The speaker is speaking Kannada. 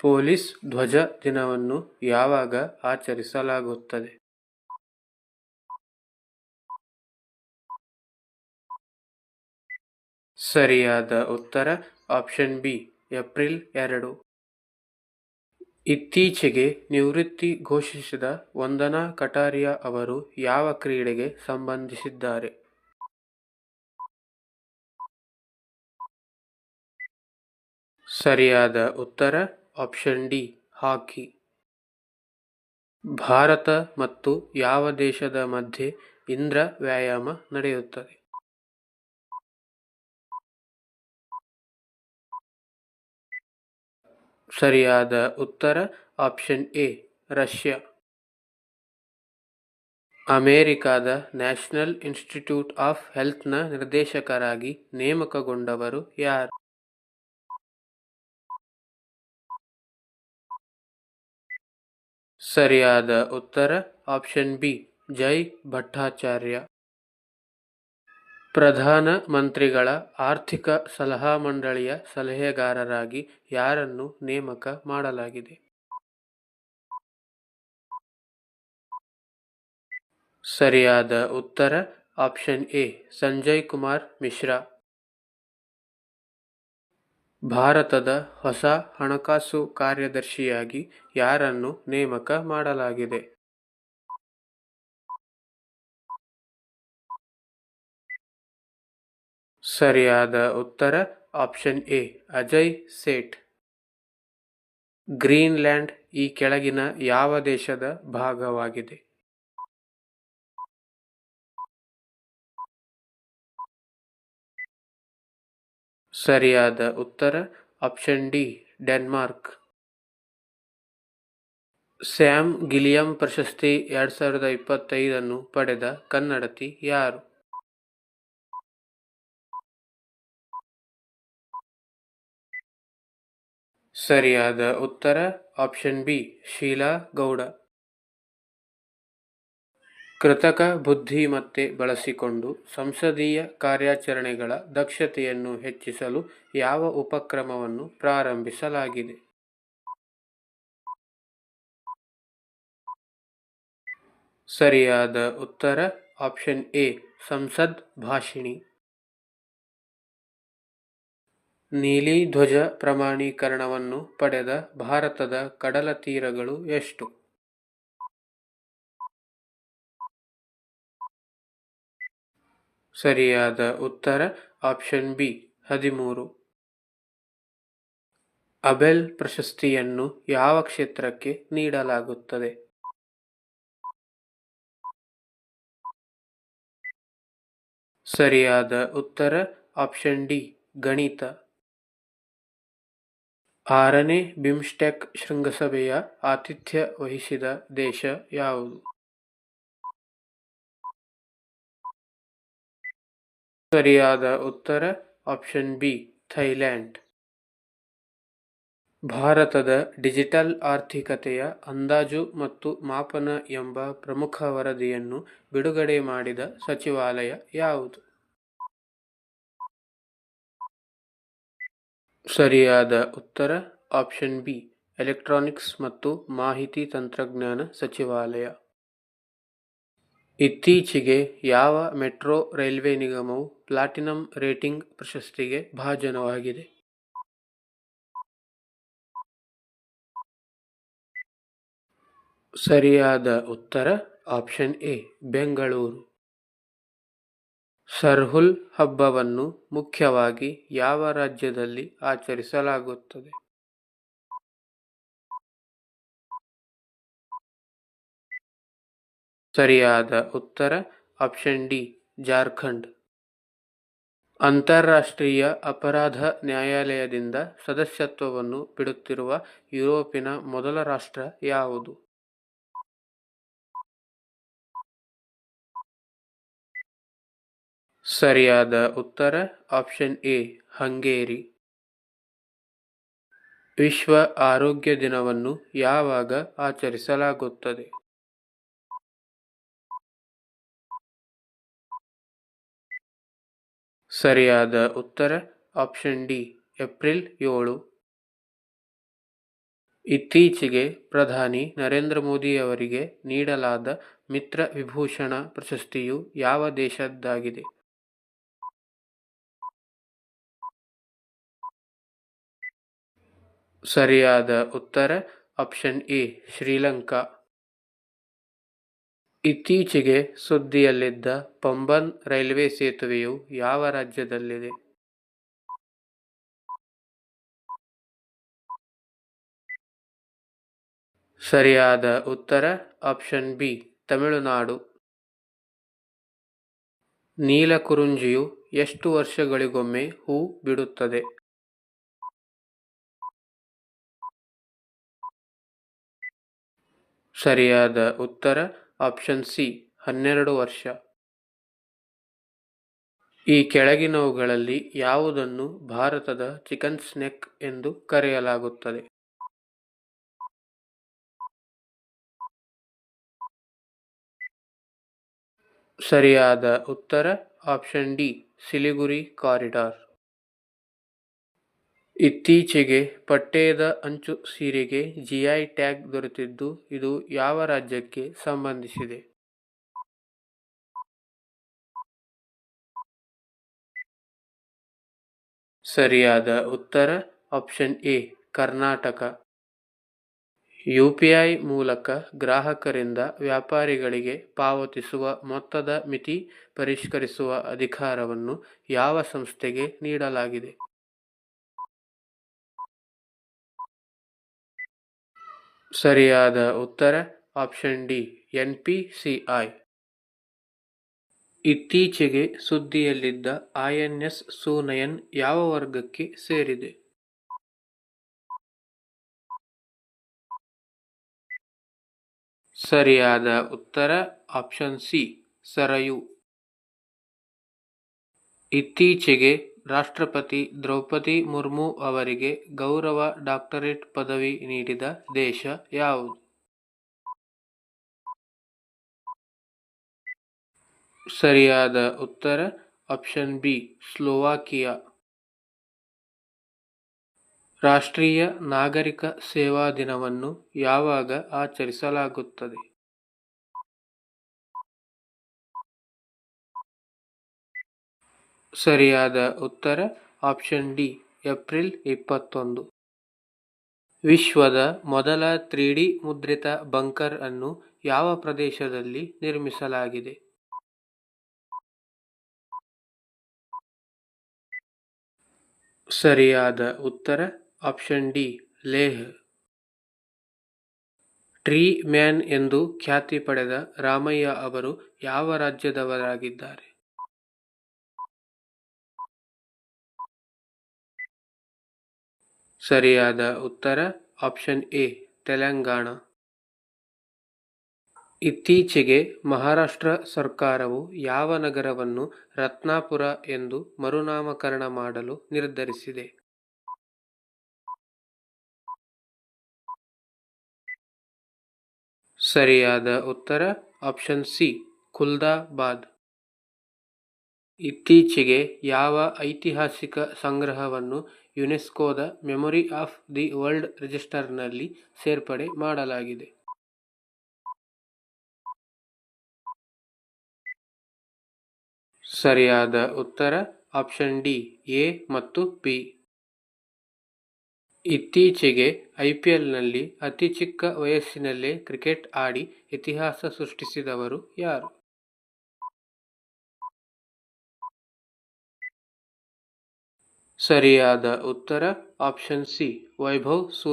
ಪೊಲೀಸ್ ಧ್ವಜ ದಿನವನ್ನು ಯಾವಾಗ ಆಚರಿಸಲಾಗುತ್ತದೆ? ಸರಿಯಾದ ಉತ್ತರ ಆಪ್ಷನ್ ಬಿ, ಏಪ್ರಿಲ್ ಎರಡು. ಇತ್ತೀಚೆಗೆ ನಿವೃತ್ತಿ ಘೋಷಿಸಿದ ವಂದನಾ ಕಟಾರಿಯಾ ಅವರು ಯಾವ ಕ್ರೀಡೆಗೆ ಸಂಬಂಧಿಸಿದ್ದಾರೆ? ಸರಿಯಾದ ಉತ್ತರ ಆಪ್ಷನ್ ಡಿ ಹಾಕಿ. ಭಾರತ ಮತ್ತು ಯಾವ ದೇಶದ ಮಧ್ಯೆ ಇಂದ್ರ ವ್ಯಾಯಾಮ ನಡೆಯುತ್ತದೆ? ಸರಿಯಾದ ಉತ್ತರ ಆಪ್ಷನ್ ಎ, ರಷ್ಯಾ. ಅಮೆರಿಕಾದ ನ್ಯಾಷನಲ್ ಇನ್ಸ್ಟಿಟ್ಯೂಟ್ ಆಫ್ ಹೆಲ್ತ್ನ ನಿರ್ದೇಶಕರಾಗಿ ನೇಮಕಗೊಂಡವರು ಯಾರು? ಸರಿಯಾದ ಉತ್ತರ ಆಪ್ಷನ್ ಬಿ ಜೈ ಭಟ್ಟಾಚಾರ್ಯ. ಪ್ರಧಾನ ಮಂತ್ರಿಗಳ ಆರ್ಥಿಕ ಸಲಹಾ ಮಂಡಳಿಯ ಸಲಹೆಗಾರರಾಗಿ ಯಾರನ್ನು ನೇಮಕ ಮಾಡಲಾಗಿದೆ? ಸರಿಯಾದ ಉತ್ತರ ಆಪ್ಷನ್ ಎ ಸಂಜಯ್ ಕುಮಾರ್ ಮಿಶ್ರಾ. ಭಾರತದ ಹೊಸ ಹಣಕಾಸು ಕಾರ್ಯದರ್ಶಿಯಾಗಿ ಯಾರನ್ನು ನೇಮಕ ಮಾಡಲಾಗಿದೆ? ಸರಿಯಾದ ಉತ್ತರ option A, Ajay Seth. Greenland ಈ ಕೆಳಗಿನ ಯಾವ ದೇಶದ ಭಾಗವಾಗಿದೆ? ಸರಿಯಾದ ಉತ್ತರ option D, Denmark. Sam Gilliam ಪ್ರಶಸ್ತಿ ಎರಡು ಸಾವಿರದ ಇಪ್ಪತ್ತೈದನ್ನು ಪಡೆದ ಕನ್ನಡತಿ ಯಾರು? ಸರಿಯಾದ ಉತ್ತರ ಆಪ್ಷನ್ ಬಿ, ಶೀಲಾ ಗೌಡ. ಕೃತಕ ಬುದ್ಧಿಮತ್ತೆ ಬಳಸಿಕೊಂಡು ಸಂಸದೀಯ ಕಾರ್ಯಾಚರಣೆಗಳ ದಕ್ಷತೆಯನ್ನು ಹೆಚ್ಚಿಸಲು ಯಾವ ಉಪಕ್ರಮವನ್ನು ಪ್ರಾರಂಭಿಸಲಾಗಿದೆ? ಸರಿಯಾದ ಉತ್ತರ ಆಪ್ಷನ್ ಎ, ಸಂಸದ್ ಭಾಷಿಣಿ. ನೀಲಿ ಧ್ವಜ ಪ್ರಮಾಣೀಕರಣವನ್ನು ಪಡೆದ ಭಾರತದ ಕಡಲ ತೀರಗಳು ಎಷ್ಟು? ಸರಿಯಾದ ಉತ್ತರ ಆಪ್ಷನ್ ಬಿ, ಹದಿಮೂರು. ಅಬೆಲ್ ಪ್ರಶಸ್ತಿಯನ್ನು ಯಾವ ಕ್ಷೇತ್ರಕ್ಕೆ ನೀಡಲಾಗುತ್ತದೆ? ಸರಿಯಾದ ಉತ್ತರ ಆಪ್ಷನ್ ಡಿ, ಗಣಿತ. ಆರನೇ ಬಿಮ್ಸ್ಟೆಕ್ ಶೃಂಗಸಭೆಯ ಆತಿಥ್ಯ ವಹಿಸಿದ ದೇಶ ಯಾವುದು? ಸರಿಯಾದ ಉತ್ತರ ಆಪ್ಷನ್ ಬಿ, ಥೈಲ್ಯಾಂಡ್. ಭಾರತದ ಡಿಜಿಟಲ್ ಆರ್ಥಿಕತೆಯ ಅಂದಾಜು ಮತ್ತು ಮಾಪನ ಎಂಬ ಪ್ರಮುಖ ವರದಿಯನ್ನು ಬಿಡುಗಡೆ ಮಾಡಿದ ಸಚಿವಾಲಯ ಯಾವುದು? ಸರಿಯಾದ ಉತ್ತರ ಆಪ್ಷನ್ ಬಿ, ಎಲೆಕ್ಟ್ರಾನಿಕ್ಸ್ ಮತ್ತು ಮಾಹಿತಿ ತಂತ್ರಜ್ಞಾನ ಸಚಿವಾಲಯ. ಇತ್ತೀಚೆಗೆ ಯಾವ ಮೆಟ್ರೋ ರೈಲ್ವೆ ನಿಗಮವು ಪ್ಲಾಟಿನಂ ರೇಟಿಂಗ್ ಪ್ರಶಸ್ತಿಗೆ ಭಾಜನವಾಗಿದೆ? ಸರಿಯಾದ ಉತ್ತರ ಆಪ್ಷನ್ ಎ, ಬೆಂಗಳೂರು. ಸರ್ಹುಲ್ ಹಬ್ಬವನ್ನು ಮುಖ್ಯವಾಗಿ ಯಾವ ರಾಜ್ಯದಲ್ಲಿ ಆಚರಿಸಲಾಗುತ್ತದೆ? ಸರಿಯಾದ ಉತ್ತರ ಆಪ್ಷನ್ ಡಿ, ಜಾರ್ಖಂಡ್. ಅಂತಾರಾಷ್ಟ್ರೀಯ ಅಪರಾಧ ನ್ಯಾಯಾಲಯದಿಂದ ಸದಸ್ಯತ್ವವನ್ನು ಬಿಡುತ್ತಿರುವ ಯುರೋಪಿನ ಮೊದಲ ರಾಷ್ಟ್ರ ಯಾವುದು? ಸರಿಯಾದ ಉತ್ತರ ಆಪ್ಷನ್ ಎ, ಹಂಗೇರಿ. ವಿಶ್ವ ಆರೋಗ್ಯ ದಿನವನ್ನು ಯಾವಾಗ ಆಚರಿಸಲಾಗುತ್ತದೆ? ಸರಿಯಾದ ಉತ್ತರ ಆಪ್ಷನ್ ಡಿ ಏಪ್ರಿಲ್ ಏಳು. ಇತ್ತೀಚೆಗೆ ಪ್ರಧಾನಿ ನರೇಂದ್ರ ಮೋದಿಯವರಿಗೆ ನೀಡಲಾದ ಮಿತ್ರ ವಿಭೂಷಣ ಪ್ರಶಸ್ತಿಯು ಯಾವ ದೇಶದ್ದಾಗಿದೆ? ಸರಿಯಾದ ಉತ್ತರ ಆಪ್ಷನ್ ಎ ಶ್ರೀಲಂಕಾ. ಇತ್ತೀಚೆಗೆ ಸುದ್ದಿಯಲ್ಲಿದ್ದ ಪಂಬನ್ ರೈಲ್ವೆ ಸೇತುವೆಯು ಯಾವ ರಾಜ್ಯದಲ್ಲಿದೆ? ಸರಿಯಾದ ಉತ್ತರ ಆಪ್ಷನ್ ಬಿ, ತಮಿಳುನಾಡು. ನೀಲಕುರುಂಜಿಯು ಎಷ್ಟು ವರ್ಷಗಳಿಗೊಮ್ಮೆ ಹೂ ಬಿಡುತ್ತದೆ? ಸರಿಯಾದ ಉತ್ತರ ಆಪ್ಷನ್ ಸಿ, ಹನ್ನೆರಡು ವರ್ಷ. ಈ ಕೆಳಗಿನವುಗಳಲ್ಲಿ ಯಾವುದನ್ನು ಭಾರತದ ಚಿಕನ್ ಸ್ನೆಕ್ ಎಂದು ಕರೆಯಲಾಗುತ್ತದೆ? ಸರಿಯಾದ ಉತ್ತರ, ಆಪ್ಷನ್ ಡಿ, ಸಿಲಿಗುರಿ ಕಾರಿಡಾರ್. ಇತ್ತೀಚೆಗೆ ಪಠ್ಯದ ಅಂಚು ಸೀರೆಗೆ ಜಿಐ ಟ್ಯಾಗ್ ದೊರೆತಿದ್ದು ಇದು ಯಾವ ರಾಜ್ಯಕ್ಕೆ ಸಂಬಂಧಿಸಿದೆ? ಸರಿಯಾದ ಉತ್ತರ ಆಪ್ಷನ್ ಎ ಕರ್ನಾಟಕ. ಯು.ಪಿ.ಐ ಮೂಲಕ ಗ್ರಾಹಕರಿಂದ ವ್ಯಾಪಾರಿಗಳಿಗೆ ಪಾವತಿಸುವ ಮೊತ್ತದ ಮಿತಿ ಪರಿಷ್ಕರಿಸುವ ಅಧಿಕಾರವನ್ನು ಯಾವ ಸಂಸ್ಥೆಗೆ ನೀಡಲಾಗಿದೆ? ಸರಿಯಾದ ಉತ್ತರ ಆಪ್ಷನ್ ಡಿ, ಎನ್ ಪಿಸಿಐ ಇತ್ತೀಚೆಗೆ ಸುದ್ದಿಯಲ್ಲಿದ್ದ ಐಎನ್ಎಸ್ ಸೂನಯನ್ ಯಾವ ವರ್ಗಕ್ಕೆ ಸೇರಿದೆ? ಸರಿಯಾದ ಉತ್ತರ ಆಪ್ಷನ್ ಸಿ, ಸರಯು. ಇತ್ತೀಚೆಗೆ ರಾಷ್ಟ್ರಪತಿ ದ್ರೌಪದಿ ಮುರ್ಮು ಅವರಿಗೆ ಗೌರವ ಡಾಕ್ಟರೇಟ್ ಪದವಿ ನೀಡಿದ ದೇಶ ಯಾವುದು? ಸರಿಯಾದ ಉತ್ತರ ಆಪ್ಷನ್ ಬಿ, ಸ್ಲೋವಾಕಿಯಾ. ರಾಷ್ಟ್ರೀಯ ನಾಗರಿಕ ಸೇವಾ ದಿನವನ್ನು ಯಾವಾಗ ಆಚರಿಸಲಾಗುತ್ತದೆ? ಸರಿಯಾದ ಉತ್ತರ ಆಪ್ಷನ್ ಡಿ, ಏಪ್ರಿಲ್ ಇಪ್ಪತ್ತೊಂದು. ವಿಶ್ವದ ಮೊದಲ ತ್ರೀ ಡಿ ಮುದ್ರಿತ ಬಂಕರ್ ಅನ್ನು ಯಾವ ಪ್ರದೇಶದಲ್ಲಿ ನಿರ್ಮಿಸಲಾಗಿದೆ? ಸರಿಯಾದ ಉತ್ತರ option D, Leh. Tree man ಎಂದು ಖ್ಯಾತಿ ಪಡೆದ ರಾಮಯ್ಯ ಅವರು ಯಾವ ರಾಜ್ಯದವರಾಗಿದ್ದಾರೆ? ಸರಿಯಾದ ಉತ್ತರ ಆಪ್ಷನ್ ಎ, ತೆಲಂಗಾಣ. ಇತ್ತೀಚೆಗೆ ಮಹಾರಾಷ್ಟ್ರ ಸರ್ಕಾರವು ಯಾವ ನಗರವನ್ನು ರತ್ನಾಪುರ ಎಂದು ಮರುನಾಮಕರಣ ಮಾಡಲು ನಿರ್ಧರಿಸಿದೆ? ಸರಿಯಾದ ಉತ್ತರ ಆಪ್ಷನ್ ಸಿ, ಖುಲ್ದಾಬಾದ್. ಇತ್ತೀಚೆಗೆ ಯಾವ ಐತಿಹಾಸಿಕ ಸಂಗ್ರಹವನ್ನು ಯುನೆಸ್ಕೋದ ಮೆಮೊರಿ ಆಫ್ ದಿ ವರ್ಲ್ಡ್ ರಿಜಿಸ್ಟರ್ನಲ್ಲಿ ಸೇರ್ಪಡೆ ಮಾಡಲಾಗಿದೆ? ಸರಿಯಾದ ಉತ್ತರ ಆಪ್ಷನ್ ಡಿ, ಎ ಮತ್ತು ಪಿ ಇತ್ತೀಚೆಗೆ ಐ ಪಿ ಎಲ್ನಲ್ಲಿ ಅತಿ ಚಿಕ್ಕ ವಯಸ್ಸಿನಲ್ಲೇ ಕ್ರಿಕೆಟ್ ಆಡಿ ಇತಿಹಾಸ ಸೃಷ್ಟಿಸಿದವರು ಯಾರು? ಸರಿಯಾದ ಉತ್ತರ ಆಪ್ಷನ್ ಸಿ ವೈಭವ್ ಸೂ